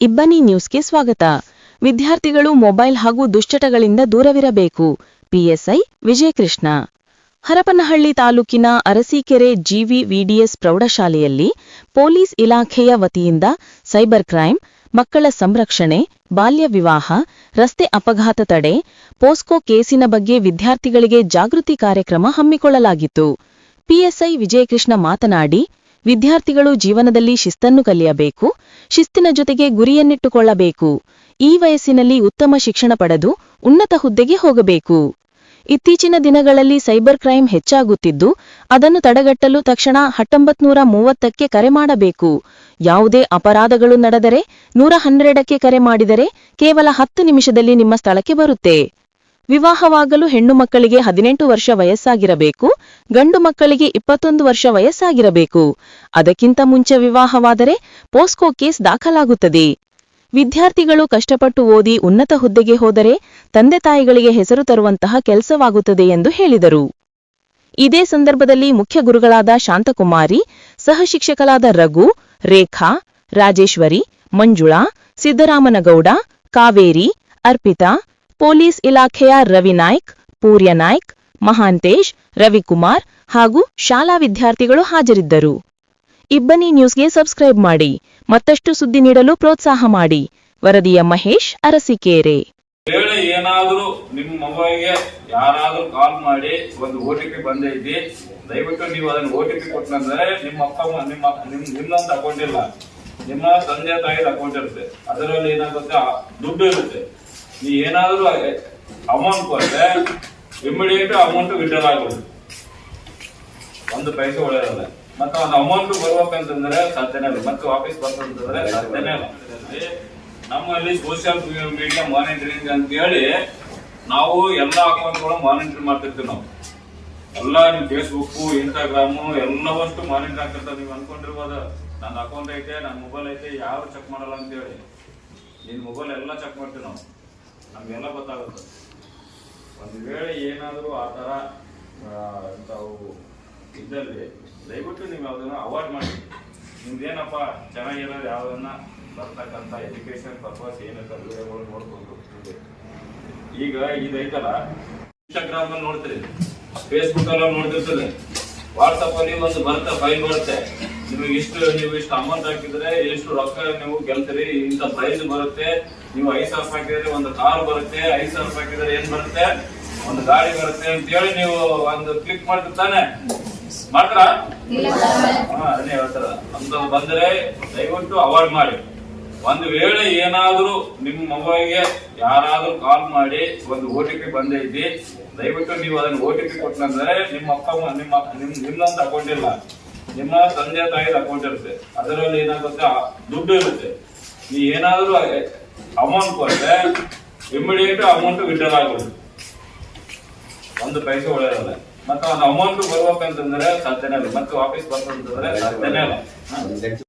ಇಬ್ಬನಿ ನ್ಯೂಸ್ಗೆ ಸ್ವಾಗತ. ವಿದ್ಯಾರ್ಥಿಗಳು ಮೊಬೈಲ್ ಹಾಗೂ ದುಶ್ಚಟಗಳಿಂದ ದೂರವಿರಬೇಕು. ಪಿಎಸ್ಐ ವಿಜಯಕೃಷ್ಣ. ಹರಪನಹಳ್ಳಿ ತಾಲೂಕಿನ ಅರಸೀಕೆರೆ ಜಿವಿ ವಿಡಿಎಸ್ ಪ್ರೌಢಶಾಲೆಯಲ್ಲಿ ಪೊಲೀಸ್ ಇಲಾಖೆಯ ವತಿಯಿಂದ ಸೈಬರ್ ಕ್ರೈಂ, ಮಕ್ಕಳ ಸಂರಕ್ಷಣೆ, ಬಾಲ್ಯ ವಿವಾಹ, ರಸ್ತೆ ಅಪಘಾತ ತಡೆ, ಪೋಸ್ಕೋ ಕೇಸಿನ ಬಗ್ಗೆ ವಿದ್ಯಾರ್ಥಿಗಳಿಗೆ ಜಾಗೃತಿ ಕಾರ್ಯಕ್ರಮ ಹಮ್ಮಿಕೊಳ್ಳಲಾಗಿತ್ತು. ಪಿಎಸ್ಐ ವಿಜಯಕೃಷ್ಣ ಮಾತನಾಡಿ ವಿದ್ಯಾರ್ಥಿಗಳು ಜೀವನದಲ್ಲಿ ಶಿಸ್ತನ್ನು ಕಲಿಯಬೇಕು, ಶಿಸ್ತಿನ ಜೊತೆಗೆ ಗುರಿಯನ್ನಿಟ್ಟುಕೊಳ್ಳಬೇಕು. ಈ ವಯಸ್ಸಿನಲ್ಲಿ ಉತ್ತಮ ಶಿಕ್ಷಣ ಪಡೆದು ಉನ್ನತ ಹುದ್ದೆಗೆ ಹೋಗಬೇಕು. ಇತ್ತೀಚಿನ ದಿನಗಳಲ್ಲಿ ಸೈಬರ್ ಕ್ರೈಂ ಹೆಚ್ಚಾಗುತ್ತಿದ್ದು, ಅದನ್ನು ತಡೆಗಟ್ಟಲು ತಕ್ಷಣ ಹತ್ತೊಂಬತ್ನೂರ ಮೂವತ್ತಕ್ಕೆ ಕರೆ ಮಾಡಬೇಕು. ಯಾವುದೇ ಅಪರಾಧಗಳು ನಡೆದರೆ ನೂರ ಹನ್ನೆರಡಕ್ಕೆ ಕರೆ ಮಾಡಿದರೆ ಕೇವಲ ಹತ್ತು ನಿಮಿಷದಲ್ಲಿ ನಿಮ್ಮ ಸ್ಥಳಕ್ಕೆ ಬರುತ್ತೆ. ವಿವಾಹವಾಗಲು ಹೆಣ್ಣು ಮಕ್ಕಳಿಗೆ ಹದಿನೆಂಟು ವರ್ಷ ವಯಸ್ಸಾಗಿರಬೇಕು, ಗಂಡು ಮಕ್ಕಳಿಗೆ ಇಪ್ಪತ್ತೊಂದು ವರ್ಷ ವಯಸ್ಸಾಗಿರಬೇಕು. ಅದಕ್ಕಿಂತ ಮುಂಚೆ ವಿವಾಹವಾದರೆ ಪೋಸ್ಕೋ ಕೇಸ್ ದಾಖಲಾಗುತ್ತದೆ. ವಿದ್ಯಾರ್ಥಿಗಳು ಕಷ್ಟಪಟ್ಟು ಓದಿ ಉನ್ನತ ಹುದ್ದೆಗೆ ಹೋದರೆ ತಂದೆ ತಾಯಿಗಳಿಗೆ ಹೆಸರು ತರುವಂತಹ ಕೆಲಸವಾಗುತ್ತದೆ ಎಂದು ಹೇಳಿದರು. ಇದೇ ಸಂದರ್ಭದಲ್ಲಿ ಮುಖ್ಯ ಗುರುಗಳಾದ ಶಾಂತಕುಮಾರಿ, ಸಹಶಿಕ್ಷಕರಾದ ರಘು, ರೇಖಾ, ರಾಜೇಶ್ವರಿ, ಮಂಜುಳಾ, ಸಿದ್ದರಾಮನಗೌಡ, ಕಾವೇರಿ, ಅರ್ಪಿತಾ ಪೊಲೀಸ್ ಇಲಾಖೆಯ ರವಿ ರವಿನಾಯ್ಕ್ ಪೂರ್ಯನಾಯ್ಕ್ ಮಹಾಂತೇಶ್, ರವಿಕುಮಾರ್ ಹಾಗೂ ಶಾಲಾ ವಿದ್ಯಾರ್ಥಿಗಳು ಹಾಜರಿದ್ದರು. ಇಬ್ಬನಿ ನ್ಯೂಸ್ಗೆ ಸಬ್ಸ್ಕ್ರೈಬ್ ಮಾಡಿ, ಮತ್ತಷ್ಟು ಸುದ್ದಿ ನೀಡಲು ಪ್ರೋತ್ಸಾಹ ಮಾಡಿ. ವರದಿಯ ಮಹೇಶ್ ಅರಸಿಕೇರೆ. ವೇಳೆ ಏನಾದರೂ ನಿಮ್ಮ ಮೊಬೈಲ್ಗೆ ಯಾರಾದರೂ ಕಾಲ್ ಮಾಡಿ ಒಂದು ಓ ಟಿ ಪಿ ಬಂದೈತಿ, ದಯವಿಟ್ಟು ನೀವು ಅದನ್ನ ಓ ಟಿ ಪಿ ಕೊಟ್ಟಂದ್ರೆ ನಿಮ್ಮ ಅಪ್ಪ ನಿಮ್ಮ ನಿಮ್ ನಿಮ್ಮಂತ ಅಕೌಂಟ್ ಇಲ್ಲ. ನಿಮ್ಮ ತಂದೆ ತಾಯಿದ ಅಕೌಂಟ್ ಇರುತ್ತೆ. ಅದರಲ್ಲಿ ಏನಾಗುತ್ತೆ? ದುಡ್ಡು ಇರುತ್ತೆ. ನೀವು ಏನಾದರೂ ಅಮೌಂಟ್ ಕೊಟ್ಟರೆ ಇಮಿಡಿಯೇಟ್ ಅಮೌಂಟ್ ವಿಡ್ರಾಲ್ ಆಗುತ್ತೆ ಒಂದು ಪೈಸೆ ಒಳ್ಳೆಯದಲ್ಲ ಮತ್ತೆ ಒಂದು ಅಮೌಂಟ್ ಬರ್ಬೇಕಂತಂದ್ರೆ ಸಾಧ್ಯನೇ ಇಲ್ಲ. ಮತ್ತೆ ವಾಪಸ್ ಬರ್ತಂತಂದ್ರೆ ಸಾಧ್ಯನೇ ಇಲ್ಲ. ನಮ್ಮಲ್ಲಿ ಸೋಷಿಯಲ್ ಮೀಡಿಯಾ ಮಾನಿಟರಿಂಗ್ ಅಂತ ಹೇಳಿ ನಾವು ಎಲ್ಲ ಅಕೌಂಟ್ಗಳು ಮಾನಿಟರ್ ಮಾಡ್ತಿರ್ತೀವಿ ನಾವು. ಎಲ್ಲ ನಿಮ್ಮ ಫೇಸ್ಬುಕ್ ಇನ್ಸ್ಟಾಗ್ರಾಮು ಎಲ್ಲವಷ್ಟು ಮಾನಿಟರ್ ಆಗ್ತಿರ್ತಾರೆ ನೀವು ಅನ್ಕೊಂಡಿರ್ಬೋದು, ನನ್ನ ಅಕೌಂಟ್ ಐತೆ, ನನ್ನ ಮೊಬೈಲ್ ಐತೆ, ಯಾರು ಚೆಕ್ ಮಾಡಲ್ಲ ಅಂತ ಹೇಳಿ ನಿನ್ ಮೊಬೈಲ್ ಎಲ್ಲ ಚೆಕ್ ಮಾಡ್ತೀವಿ ನಾವು. ನಮ್ಗೆಲ್ಲ ಗೊತ್ತಾಗುತ್ತೆ. ಒಂದು ವೇಳೆ ಏನಾದರೂ ಆ ಥರ ತಾವು ಇದ್ದಲ್ಲಿ, ದಯವಿಟ್ಟು ನೀವು ಯಾವುದನ್ನು ಅವಾಯ್ಡ್ ಮಾಡಿ. ನಿಮ್ದೇನಪ್ಪ ಚೆನ್ನಾಗಿರೋದು ಯಾವುದನ್ನ ಬರ್ತಕ್ಕಂಥ ಎಜುಕೇಶನ್ ಪರ್ಪಸ್ ಏನಂತ ವಿಡಿಯೋಗಳು ನೋಡ್ಕೊಂಡು. ಈಗ ಇದೈತಲ್ಲ ಇನ್ಸ್ಟಾಗ್ರಾಮ್ ಅಲ್ಲಿ ನೋಡ್ತೀರಿ ಫೇಸ್ಬುಕ್ ಅಲ್ಲಿ ನೋಡ್ತಿರ್ತದೆ ವಾಟ್ಸಪ್ಪಲ್ಲಿ ಒಂದು ಬರುತ್ತೆ ಫೈಲ್ ಬರುತ್ತೆ. ನಿಮಗೆ ಇಷ್ಟು ನೀವು ಇಷ್ಟು ಅಮೌಂಟ್ ಹಾಕಿದ್ರೆ ಎಷ್ಟು ರೊಕ್ಕ ನೀವು ಗೆಲ್ತೀರಿ ಇಂಥ ಪ್ರೈಸ್ ಬರುತ್ತೆ. ನೀವು ಐದು ಸಾವಿರ ರೂಪಾಯಿ ಹಾಕಿದ್ರೆ ಒಂದು ಕಾರ್ ಬರುತ್ತೆ ಐದು ಸಾವಿರ ರೂಪಾಯಿ ಹಾಕಿದ್ರೆ ಏನ್ ಬರುತ್ತೆ? ಒಂದು ಗಾಡಿ ಬರುತ್ತೆ ಅಂತ ಹೇಳಿ ನೀವು ಒಂದು ಕ್ಲಿಕ್ ಮಾಡ್ತಾನೆ ಮಾತ್ರ ಹೇಳ್ತಾರ. ಅಂತ ಬಂದ್ರೆ ದಯವಿಟ್ಟು ಅವಾಯ್ಡ್ ಮಾಡಿ. ಒಂದು ವೇಳೆ ಏನಾದ್ರೂ ನಿಮ್ಮ ಮೊಬೈಲ್ಗೆ ಯಾರಾದ್ರೂ ಕಾಲ್ ಮಾಡಿ ಒಂದು ಓ ಟಿ ಪಿ ಬಂದೈತಿ ದಯವಿಟ್ಟು ನೀವು ಅದನ್ನ ಓ ಟಿ ಪಿ ಕೊಟ್ಟಂದ್ರೆ ನಿಮ್ಮ ಅಪ್ಪ ನಿಮ್ಮ ನಿಮ್ ನಿಮ್ದೊಂದು ಅಕೌಂಟ್ ಇಲ್ಲ. ನಿಮ್ಮ ತಂದೆ ತಾಯಿದ ಅಕೌಂಟ್ ಇರುತ್ತೆ. ಅದರಲ್ಲಿ ಏನಾಗುತ್ತೆ? ದುಡ್ಡು ಇರುತ್ತೆ. ನೀವು ಏನಾದರೂ ಅಮೌಂಟ್ ಕೊಟ್ರೆ ಇಮಿಡಿಯೇಟ್ ಅಮೌಂಟ್ ವಿಡ್ರಾಲ್ ಆಗುತ್ತೆ ಒಂದು ಪೈಸೆ ಒಳ್ಳೆಯದಲ್ಲ ಮತ್ತೆ ಒಂದು ಅಮೌಂಟ್ ಬರ್ಬೇಕಂತಂದ್ರೆ ಸಾಧ್ಯನೇ ಇಲ್ಲ. ಮತ್ತೆ ವಾಪಸ್ ಬರ್ತಂತಂದ್ರೆ ಸಾಧ್ಯನೇ ಇಲ್ಲ?